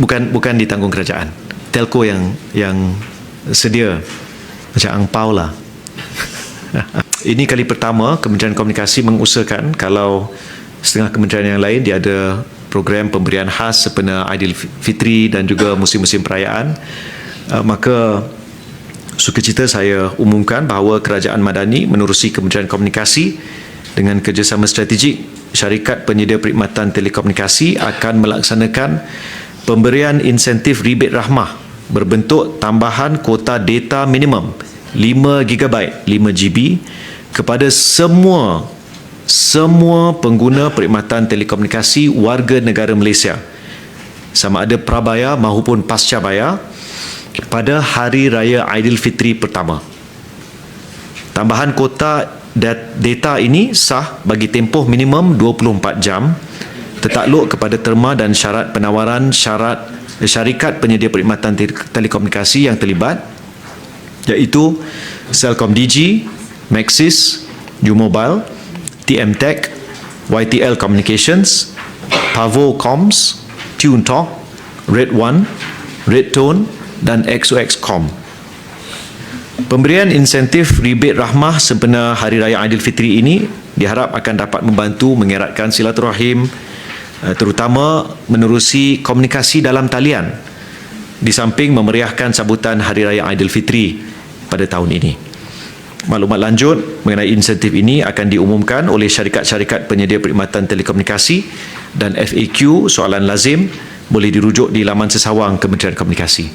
bukan bukan ditanggung kerajaan. Telco yang yang sedia macam angpau lah. Ini kali pertama Kementerian Komunikasi mengusahakan kalau setengah kementerian yang lain dia ada program pemberian khas sempena Aidilfitri dan juga musim-musim perayaan uh, maka sukacita saya umumkan bahawa Kerajaan Madani menerusi Kementerian Komunikasi dengan kerjasama strategik syarikat penyedia perkhidmatan telekomunikasi akan melaksanakan pemberian insentif rebate rahmah berbentuk tambahan kuota data minimum 5 GB, 5 GB kepada semua semua pengguna perkhidmatan telekomunikasi warga negara Malaysia sama ada prabaya maupun pasca bayar pada hari raya Aidilfitri pertama. Tambahan kuota dat- data ini sah bagi tempoh minimum 24 jam tertakluk kepada terma dan syarat penawaran syarat eh, syarikat penyedia perkhidmatan te- telekomunikasi yang terlibat iaitu Celcom Digi, Maxis, U-Mobile, TM Tech, YTL Communications, Pavo Comms, Tune Talk, Red One, Red Tone dan XOX Com. Pemberian insentif rebate rahmah sempena Hari Raya Aidilfitri ini diharap akan dapat membantu mengeratkan silaturahim terutama menerusi komunikasi dalam talian di samping memeriahkan sambutan Hari Raya Aidilfitri pada tahun ini. Maklumat lanjut mengenai insentif ini akan diumumkan oleh syarikat-syarikat penyedia perkhidmatan telekomunikasi dan FAQ soalan lazim boleh dirujuk di laman sesawang Kementerian Komunikasi.